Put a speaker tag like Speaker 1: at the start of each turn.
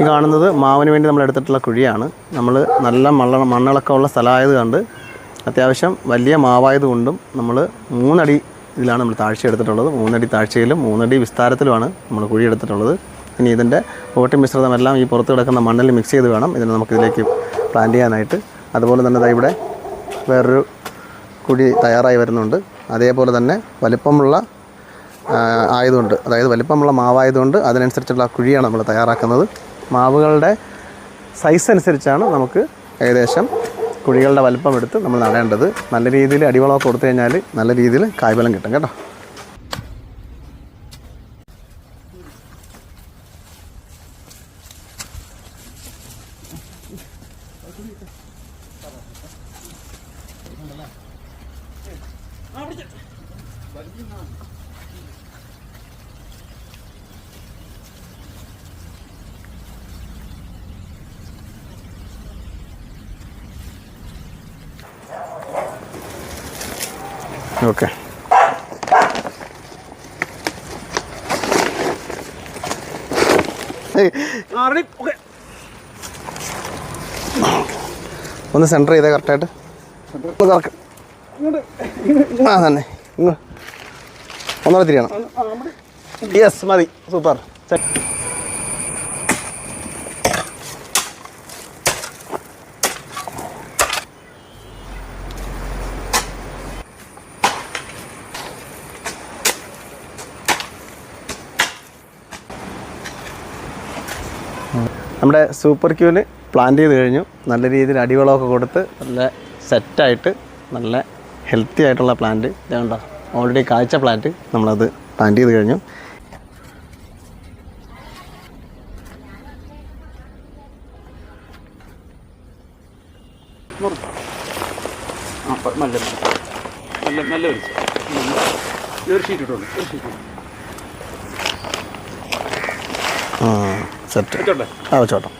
Speaker 1: ഈ കാണുന്നത് മാവിന് വേണ്ടി നമ്മൾ എടുത്തിട്ടുള്ള കുഴിയാണ്. നമ്മൾ നല്ല മണ്ണ മണ്ണിളക്കമുള്ള സ്ഥലമായത് കണ്ട് അത്യാവശ്യം വലിയ മാവായതുകൊണ്ടും നമ്മൾ മൂന്നടി ഇതിലാണ് നമ്മൾ താഴ്ച എടുത്തിട്ടുള്ളത്. മൂന്നടി താഴ്ചയിലും മൂന്നടി വിസ്താരത്തിലുമാണ് നമ്മൾ കുഴി എടുത്തിട്ടുള്ളത്. ഇനി ഇതിന്റെ ഓട്ടി മിശ്രിതമെല്ലാം ഈ പുറത്ത് കിടക്കുന്ന മണ്ണിൽ മിക്സ് ചെയ്ത് വേണം. ഇതിനെ നമുക്കിതിലേക്ക് പ്ലാന്റ് ചെയ്യാനായിട്ട്. അതുപോലെ തന്നെ ഇവിടെ വേറൊരു കുഴി തയ്യാറായി വരുന്നുണ്ട്. അതേപോലെ തന്നെ വലിപ്പമുള്ള ആയതുകൊണ്ട് അതായത് വലിപ്പമുള്ള മാവായതുകൊണ്ട് അതിനനുസരിച്ചുള്ള കുഴിയാണ് നമ്മൾ തയ്യാറാക്കുന്നത്. മാവുകളുടെ സൈസ് അനുസരിച്ചാണ് നമുക്ക് ഏകദേശം കുഴികളുടെ വലിപ്പം എടുത്ത് നമ്മൾ നടേണ്ടത്. നല്ല രീതിയിൽ അടിവളമൊക്കെ കൊടുത്തു കഴിഞ്ഞാൽ നല്ല രീതിയിൽ കായ്ഫലം കിട്ടും കേട്ടോ. ഓക്കെ. ഒന്ന് സെന്റർ ചെയ്തേ കറക്റ്റായിട്ട് ആ തന്നെ. ഇങ്ങ്. ഒന്നുകൂടെ തിരിയണം. യെസ് മതി. സൂപ്പർ നമ്മുടെ സൂപ്പർ ക്യൂവിൽ പ്ലാന്റ് ചെയ്ത് കഴിഞ്ഞു. നല്ല രീതിയിൽ അടിവളമൊക്കെ കൊടുത്ത് നല്ല സെറ്റായിട്ട് നല്ല ഹെൽത്തി ആയിട്ടുള്ള പ്ലാന്റ് ഇതുണ്ടോ ഓൾറെഡി കാഴ്ച പ്ലാന്റ് നമ്മളത് പ്ലാന്റ് ചെയ്ത് കഴിഞ്ഞു.
Speaker 2: ആ നല്ല നല്ല ഒരു ഷീറ്റ് ഒരു ഷീറ്റ്
Speaker 1: സെറ്റ്. ആ വെച്ചോട്ടോ.